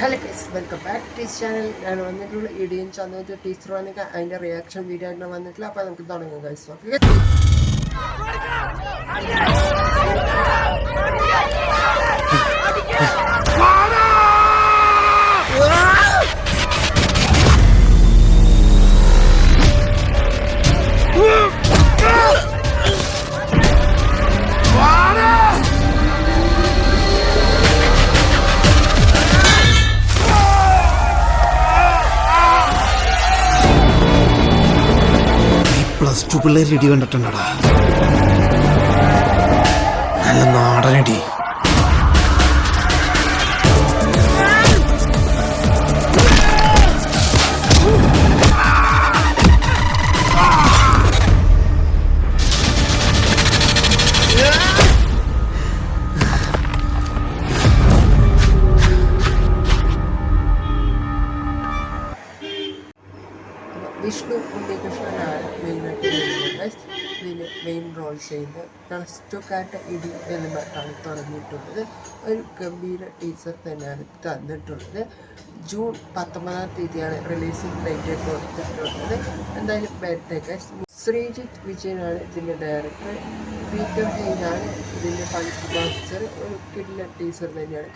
Hello guys welcome back to channel ഞാൻ വന്നിട്ടുള്ള ഇടിയൻ ചന്ദ്രത്തെ വന്നിട്ട് അതിന്റെ റിയാക്ഷൻ വീഡിയോ ആയിട്ടാണ് വന്നിട്ടില്ല അപ്പോൾ നമുക്ക് തുടങ്ങാം ഗൈസ് ഓക്കെ പ്ലസ് ടു പിള്ളേർ ഇടി കണ്ടിട്ടുണ്ടടാ. നല്ല നാടനടി വിഷ്ണു ഉണ്ണികൃഷ്ണനാണ് മെയിനായിട്ട് ഇതിൽ മെയിൻ റോൾ ചെയ്യുന്നത്. പ്ലസ് ടുക്കാരുടെ ഇടി പറഞ്ഞാണ് തുടങ്ങിയിട്ടുള്ളത്. ഒരു ഗംഭീര ടീച്ചർ തന്നെയാണ് തന്നിട്ടുള്ളത്. ജൂൺ പത്തൊമ്പതാം തീയതിയാണ് റിലീസിംഗ് ഡേറ്റ് കൊടുത്തിട്ടുള്ളത്. എന്തായാലും ബർത്ത്ഡേ ശ്രീജിത്ത് വിജയനാണ് ഇതിന്റെ ഡയറക്ടർ പീറ്റർ ഹെയ്നാണ് ഇതിന്റെ ഫണ്ട് മാസ്റ്റർ ഒരു കിഡിലെ ടീച്ചർ തന്നെയാണ്.